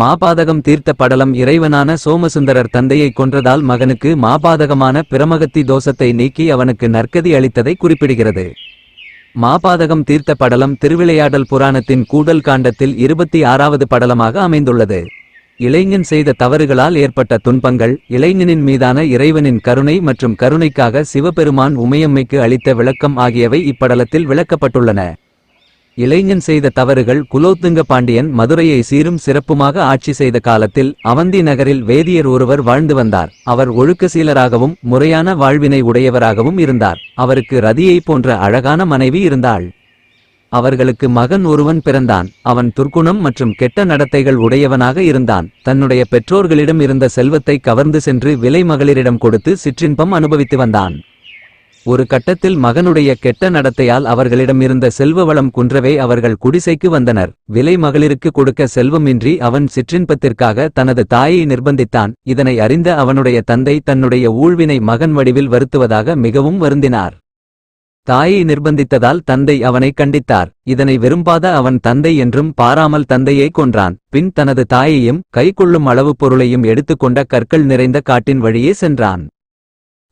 மாபாதகம் தீர்த்த படலம் இறைவனான சோமசுந்தரர் தந்தையை கொன்றதால் மகனுக்கு மாபாதகமான பிரமகத்தி தோஷத்தை நீக்கி அவனுக்கு நற்கதி அளித்ததை குறிப்பிடுகிறது. மாபாதகம் தீர்த்த படலம் திருவிளையாடல் புராணத்தின் கூடல் காண்டத்தில் இருபத்தி ஆறாவது படலமாக அமைந்துள்ளது. இளைஞன் செய்த தவறுகளால் ஏற்பட்ட துன்பங்கள் இளைஞனின் மீதான இறைவனின் கருணை மற்றும் கருணைக்காக சிவபெருமான் உமையம்மைக்கு அளித்த விளக்கம் ஆகியவை இப்படலத்தில் விளக்கப்பட்டுள்ளன. இளைஞன் செய்த தவறுகள் குலோத்துங்க பாண்டியன் மதுரையை சீரும் சிறப்புமாக ஆட்சி செய்த காலத்தில் அவந்தி நகரில் வேதியர் ஒருவர் வாழ்ந்து வந்தார். அவர் ஒழுக்கசீலராகவும் முறையான வாழ்வினை உடையவராகவும் இருந்தார். அவருக்கு ரதியைப் போன்ற அழகான மனைவி இருந்தாள். அவர்களுக்கு மகன் ஒருவன் பிறந்தான். அவன் துர்க்குணம் மற்றும் கெட்ட நடத்தைகள் உடையவனாக இருந்தான். தன்னுடைய பெற்றோர்களிடம் இருந்த செல்வத்தை கவர்ந்து சென்று விலை மகளிரிடம் கொடுத்து சிற்றின்பம் அனுபவித்து வந்தான். ஒரு கட்டத்தில் மகனுடைய கெட்ட நடத்தையால் அவர்களிடம் இருந்த செல்வ வளம் குன்றவே அவர்கள் குடிசைக்கு வந்தனர். விலை மகளிருக்கு கொடுக்க செல்வமின்றி அவன் சிற்றின்பத்திற்காக தனது தாயை நிர்பந்தித்தான். இதனை அறிந்த அவனுடைய தந்தை தன்னுடைய ஊழ்வினை மகன் வடிவில் வருத்துவதாக மிகவும் வருந்தினார். தாயை நிர்பந்தித்ததால் தந்தை அவனை கண்டித்தார். இதனை விரும்பாத அவன் தந்தை என்றும் பாராமல் தந்தையை கொன்றான். பின் தனது தாயையும் கைக்கொள்ளும் அளவு பொருளையும் எடுத்துக்கொண்ட கற்கள் நிறைந்த காட்டின் வழியே சென்றான்.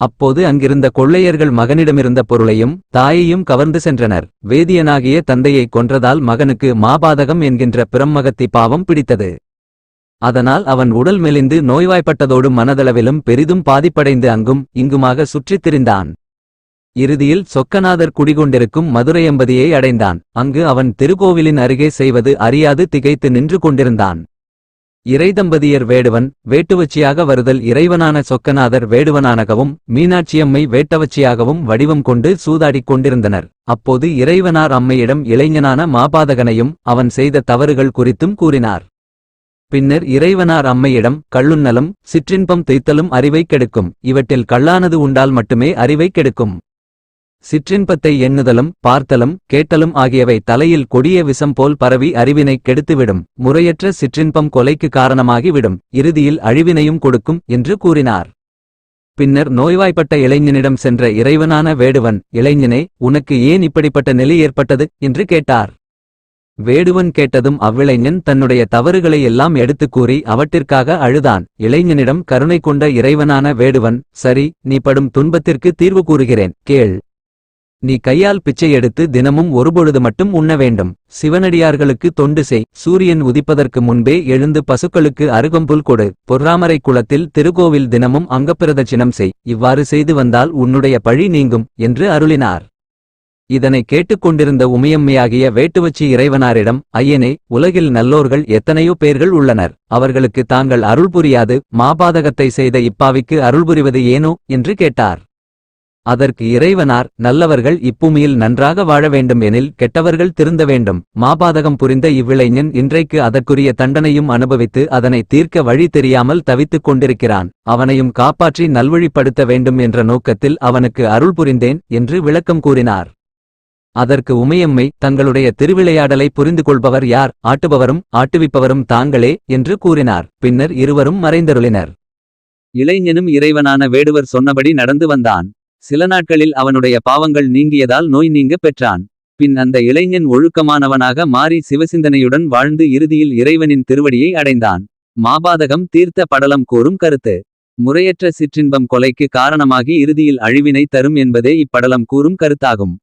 அப்போது அங்கிருந்த கொள்ளையர்கள் மகனிடமிருந்த பொருளையும் தாயையும் கவர்ந்து சென்றனர். வேதியனாகிய தந்தையை கொன்றதால் மகனுக்கு மாபாதகம் என்கின்ற பிரம்மகத்தி பாவம் பிடித்தது. அதனால் அவன் உடல் மெலிந்து நோய்வாய்ப்பட்டதோடு மனதளவிலும் பெரிதும் பாதிப்படைந்து அங்கும் இங்குமாக சுற்றித் திரிந்தான். இறுதியில் சொக்கநாதர் குடிகொண்டிருக்கும் மதுரையம்பதியை அடைந்தான். அங்கு அவன் திருக்கோவிலின் அருகே செய்வது அறியாது திகைத்து நின்று கொண்டிருந்தான். இறைதம்பதியர் வேடுவன் வேட்டுவச்சியாக வருதல் இறைவனான சொக்கநாதர் வேடுவனானகவும் மீனாட்சியம்மை வேட்டவச்சியாகவும் வடிவம் கொண்டு சூதாடிக் கொண்டிருந்தனர். அப்போது இறைவனார் அம்மையிடம் இளைஞனான மாபாதகனையும் அவன் செய்த தவறுகள் குறித்தும் கூறினார். பின்னர் இறைவனார் அம்மையிடம் கள்ளுண்ணலும் சிற்றின்பம் தைத்தலும் அறிவை கெடுக்கும். இவற்றில் கள்ளானது உண்டால் மட்டுமே அறிவை கெடுக்கும். சிற்றின்பத்தை எண்ணுதலும் பார்த்தலும் கேட்டலும் ஆகியவை தலையில் கொடிய விஷம் போல் பரவி அறிவினை கெடுத்துவிடும். முறையற்ற சிற்றின்பம் கொலைக்கு காரணமாகி விடும் இறுதியில் அழிவினையும் கொடுக்கும் என்று கூறினார். பின்னர் நோய்வாய்ப்பட்ட இளைஞனிடம் சென்ற இறைவனான வேடுவன் இளைஞனே உனக்கு ஏன் இப்படிப்பட்ட நிலை ஏற்பட்டது? என்று கேட்டார். வேடுவன் கேட்டதும் அவ்விளைஞன் தன்னுடைய தவறுகளை எல்லாம் எடுத்துக் கூறி அவற்றிற்காக அழுதான். இளைஞனிடம் கருணை கொண்ட இறைவனான வேடுவன் சரி நீ படும் துன்பத்திற்கு தீர்வு கூறுகிறேன். கேள் நீ கையால் பிச்சை எடுத்து தினமும் ஒருபொழுது மட்டும் உண்ண வேண்டும். சிவனடியார்களுக்கு தொண்டு செய். சூரியன் உதிப்பதற்கு முன்பே எழுந்து பசுக்களுக்கு அருகம்புல் கொடு. பொறாமரை குளத்தில் திருக்கோவில் தினமும் அங்கப்பிரதட்சிணம் செய். இவ்வாறு செய்து வந்தால் உன்னுடைய பழி நீங்கும் என்று அருளினார். இதனை கேட்டுக்கொண்டிருந்த உமையம்மையாகிய வேட்டுவச்சி இறைவனாரிடம் ஐயனே உலகில் நல்லோர்கள் எத்தனையோ பேர்கள் உள்ளனர். அவர்களுக்கு தாங்கள் அருள் புரியாது. மாபாதகத்தை செய்த இப்பாவிக்கு அருள் புரிவது ஏனோ? என்று கேட்டார். அதற்கு இறைவனார் நல்லவர்கள் இப்பூமியில் நன்றாக வாழ வேண்டும் எனில் கெட்டவர்கள் திருந்த வேண்டும். மாபாதகம் புரிந்த இவ்விளைஞன் இன்றைக்கு அதற்குரிய தண்டனையும் அனுபவித்து அதனை தீர்க்க வழி தெரியாமல் தவித்துக் கொண்டிருக்கிறான். அவனையும் காப்பாற்றி நல்வழிப்படுத்த வேண்டும் என்ற நோக்கத்தில் அவனுக்கு அருள் புரிந்தேன் என்று விளக்கம் கூறினார். அதற்கு உமையம்மை தங்களுடைய திருவிளையாடலை புரிந்து கொள்பவர் யார்? ஆட்டுபவரும் ஆட்டுவிப்பவரும் தாங்களே என்று கூறினார். பின்னர் இருவரும் மறைந்தருளினர். இளைஞனும் இறைவனான வேடுவர் சொன்னபடி நடந்து வந்தான். சில நாட்களில் அவனுடைய பாவங்கள் நீங்கியதால் நோய் நீங்க பெற்றான். பின் அந்த இளைஞன் ஒழுக்கமானவனாக மாறி சிவசிந்தனையுடன் வாழ்ந்து இறுதியில் இறைவனின் திருவடியை அடைந்தான். மாபாதகம் தீர்த்த படலம் கூறும் கருத்து. முறையற்ற சிற்றின்பம் கொலைக்கு காரணமாகி இறுதியில் அழிவினை தரும் என்பதே இப்படலம் கூறும் கருத்தாகும்.